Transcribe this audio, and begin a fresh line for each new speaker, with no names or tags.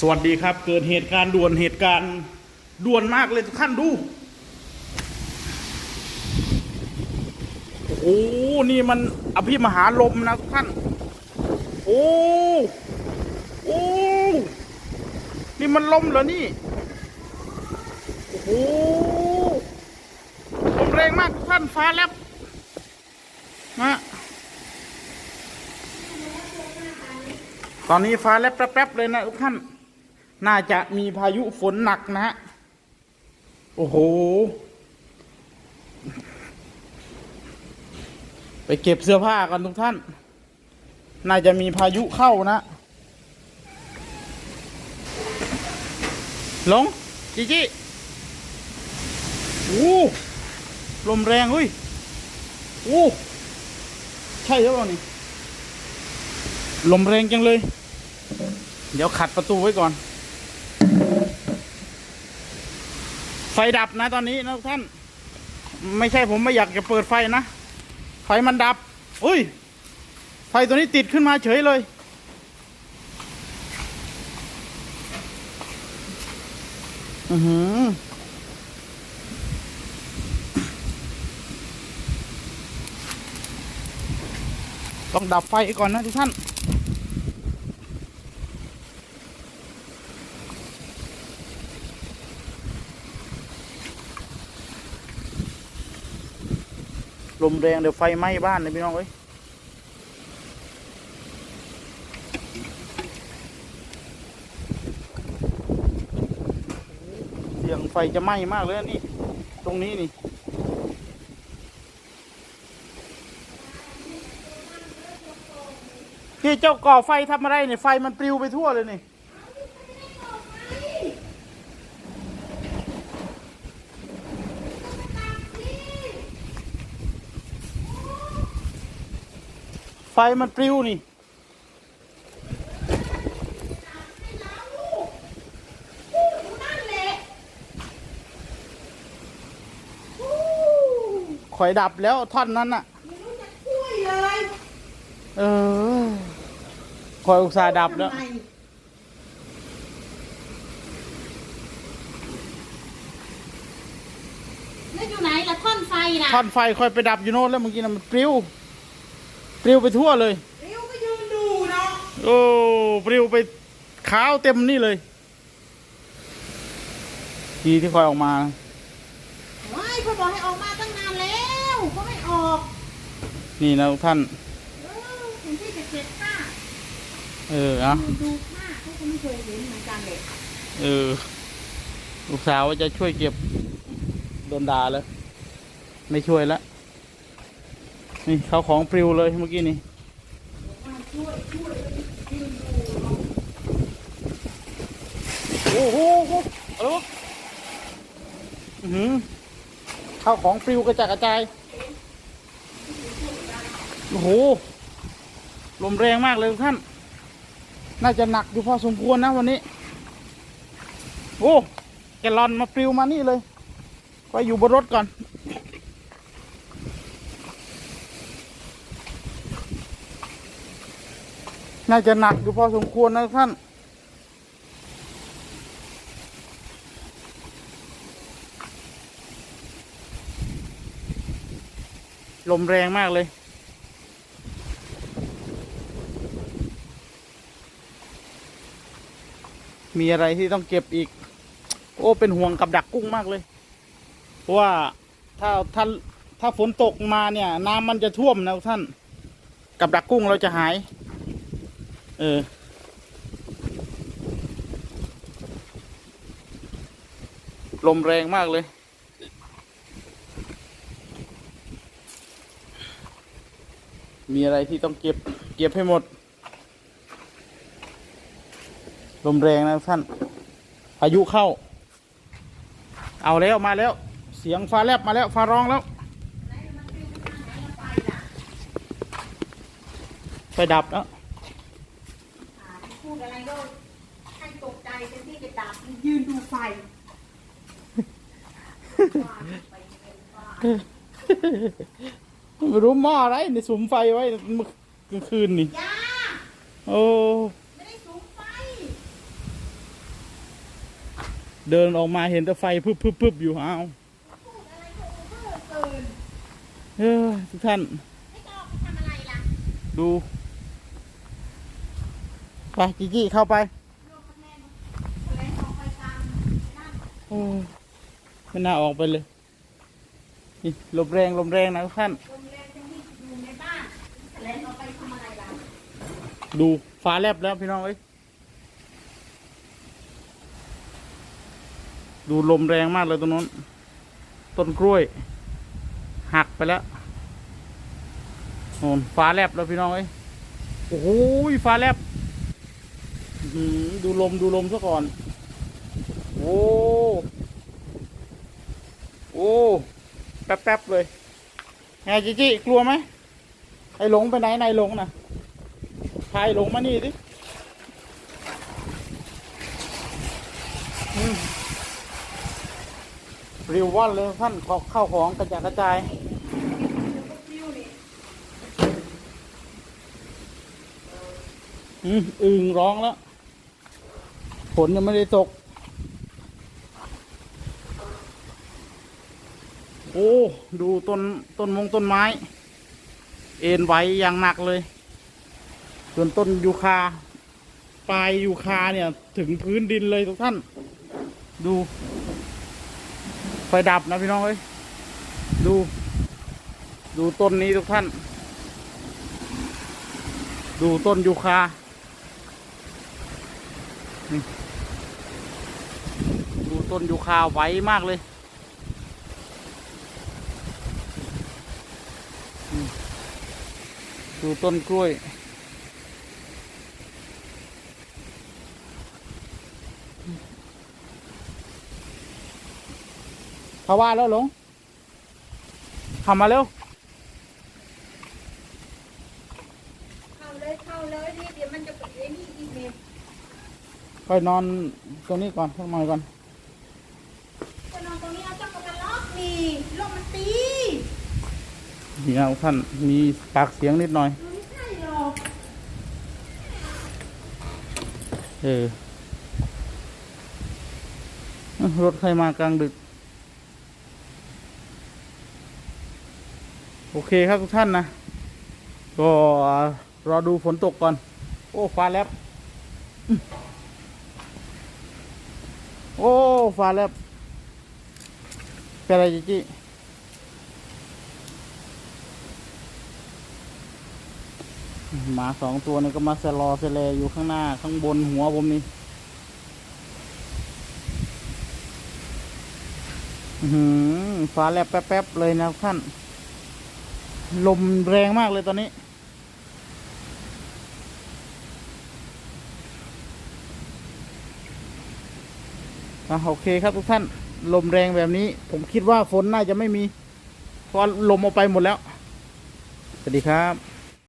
สวัสดีครับ เกิดเหตุการณ์ด่วนเหตุการณ์ด่วนมากเลยทุกท่านดู โอ้โหนี่มันอภิมหาลมนะทุกท่าน โอ้ โอ้ นี่มันลมเหรอนี่ โอ้โหลมแรงมากทุกท่านฟ้าแลบนะตอนนี้ฟ้าแลบแป๊บๆเลยนะทุกท่าน น่าจะมีพายุฝนหนักนะฮะ โอ้โห ไปเก็บเสื้อผ้ากันทุกท่าน น่าจะมีพายุเข้านะหลงจิจิโอ้ลมแรงเฮ้ยโอ้ใช่หรือเปล่านี่ ลมแรงจังเลย เดี๋ยวขัดประตูไว้ก่อน ไฟดับนะตอนนี้นะท่าน ไม่ใช่ผมไม่อยากจะเปิดไฟนะ ไฟมันดับ อุ้ย ไฟตัวนี้ติดขึ้นมาเฉยเลย อือหือต้องดับไฟก่อนนะทุกท่าน ลมแรงเดี๋ยวไฟไหม้บ้านเลยพี่น้องเอ้ยเสียงไฟจะไหม้มากเลยนะนี่ ตรงนี้นี่พี่เจ้าก่อไฟทำอะไรเนี่ยไฟมันปลิวไปทั่วเลยนี่ ไฟมันปลิวนี่
นั่นแหละ
ข่อยดับแล้วท่อนนั้นน่ะ
ไม่รู้จะช่วยเลย
เออ ข่อยอุตส่าห์ดับแล้ว
ทำไมแล้วอยู่ไหนล่ะท่อนไฟน่ะ
ท่อนไฟค่อยไปดับอยู่โน่นแล้วเมื่อกี้นะมันปลิว ปลิวไปทั่วเลย
เร็วก็ยืนดูเนาะ
โอ้ปลิวไปขาวเต็มนี่เลยทีที่คอยออกมา
ว้ายเขาบอกให้ออกมาตั้งนานแล้วเขาไม่ออก
นี่นะทุกท่าน
เออเห็นที่จะเก็บผ้า
เออเอา
ดูดูผ้าเขาก็ไม่เคยเห็นเหมือนกันเลย
เออ ลูกสาวว่าจะช่วยเก็บโดนด่าแล้ว ไม่ช่วยแล้ว นี่เขาของปลิวเลยเมื่อกี้นี่
ว่าช่วยช่วยยืนดูเนาะ
โอ้โหโอ้โหอื้อหือข้าวของปลิวกระจัดกระจาย โอ้โห ลมแรงมากเลยทุกท่าน น่าจะหนักอยู่พอสมควรนะวันนี้ โอ้แกลลอนมาปลิวมานี่เลย ไปอยู่บนรถก่อน น่าจะหนักอยู่พอสมควรนะท่าน ลมแรงมากเลย มีอะไรที่ต้องเก็บอีก โอ้ เป็นห่วงกับดักกุ้งมากเลย เพราะว่าถ้าถ้าถ้าฝนตกมาเนี่ย น้ำมันจะท่วมนะท่าน กับดักกุ้งเราจะหาย เออ ลมแรงมากเลย มีอะไรที่ต้องเก็บ เก็บให้หมด ลมแรงนะท่าน พายุเข้า เอาแล้วมาแล้ว เสียงฟ้าแลบมาแล้วฟ้าร้องแล้วไฟดับแล้ว
อ่าพูดอะไรก็ ให้ตกใจเต็มที่จะดับยืนดูไฟว่าไปเป็นบ้า
ไม่รู้หม้ออะไรในสุมไฟไว้เมื่อกลางคืนนี่
ยา
โอ้
ไม่ได้สูงไฟ
เดินออกมาเห็นแต่ไฟพึบพึบพึบอยู่อ้าว
พูดอะไรก็โอเวอร์เกิน
เออทุกท่าน
ไม่ต้องออกไปทำอะไรล่ะ
ดู ไปจีจี้เข้าไป
โลกคะแนนแสลงออกไปตามนั่น
โอ้ ไม่น่าออกไปเลยนี่ลมแรงลมแรงนะทุกท่าน
โรงแรมยังมีอยู่ในบ้านแสลงออกไปทำอะไรล่ะ
ดูฟ้าแลบแล้วพี่น้องเอ้ยดูลมแรงมากเลยตรงนู้นต้นกล้วย หักไปแล้วโน่นฟ้าแลบแล้วพี่น้องเอ้ยโอ้โหฟ้าแลบดูลมดูลมซะก่อน โอ้ โอ้แป๊บๆเลยไงจิจิกลัวไหมไอ้หลงไปไหนนายหลงนะพายหลงมานี่ดิริวว่อนเลยท่านขอเข้าของกระจายกระจายอืมอึงร้องแล้วฝนยังไม่ได้ตก โอ้ ดูต้นต้นมงต้นไม้ เอ็นไหวอย่างหนักเลย ส่วนต้นยูคาปลายยูคาเนี่ย ถึงพื้นดินเลยทุกท่าน ดู ไฟดับนะพี่น้องเอ้ยดู ดูต้นนี้ทุกท่าน ดูต้นยูคานี่ดูต้นยูคาไวมากเลยอืม ดูต้นกล้วย เขาว่าแล้วหลงทำมาเร็ว
เข้าเลยเข้าเลยนี่เดี๋ยวมันจะเป็นไอ้นี่อีเมล
ไปนอนตรงนี้ก่อนสักหน่อยก่อน
ก็นอนตรงนี้เอาจักรกันล็อกนี่ลมมันตี
นี่นะท่านมีปากเสียงนิดหน่อย เออ รถใครมากลางดึก โอเคครับทุกท่านนะ ก็รอดูฝนตกก่อน โอ้ ฟ้าแลบโอ้ ฟ้าแลบเป็นอะไรจิจิ หมาสองตัวนี่ก็มาสลอสแลอยู่ข้างหน้าข้างบนหัวผมนี่หือฟ้าแลบแป๊บๆเลยนะท่าน ลมแรงมากเลยตอนนี้อะโอเคครับทุกท่าน ลมแรงแบบนี้ ผมคิดว่าฝนน่าจะไม่มี เพราะลมเอาไปหมดแล้ว สวัสดีครับ